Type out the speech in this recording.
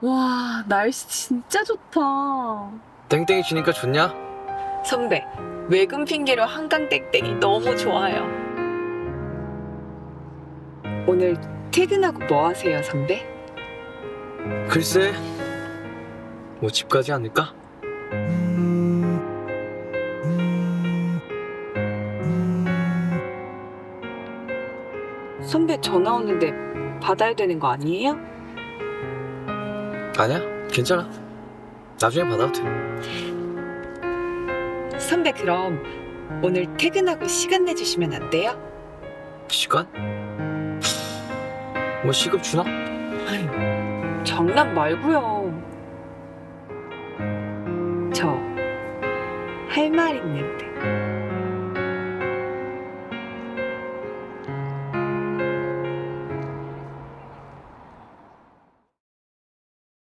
와, 날씨 진짜 좋다. 땡땡이 치니까 좋냐? 선배, 외근 핑계로 한강 땡땡이 너무 좋아요. 오늘 퇴근하고 뭐 하세요, 선배? 글쎄 뭐 집 가지 않을까? 선배 전화 오는데 받아야 되는 거 아니에요? 아니야 괜찮아 나중에 받아도 돼 선배 그럼 오늘 퇴근하고 시간 내주시면 안 돼요? 시간? 뭐 시급 주나? 장난 말고요. 저 할 말 있는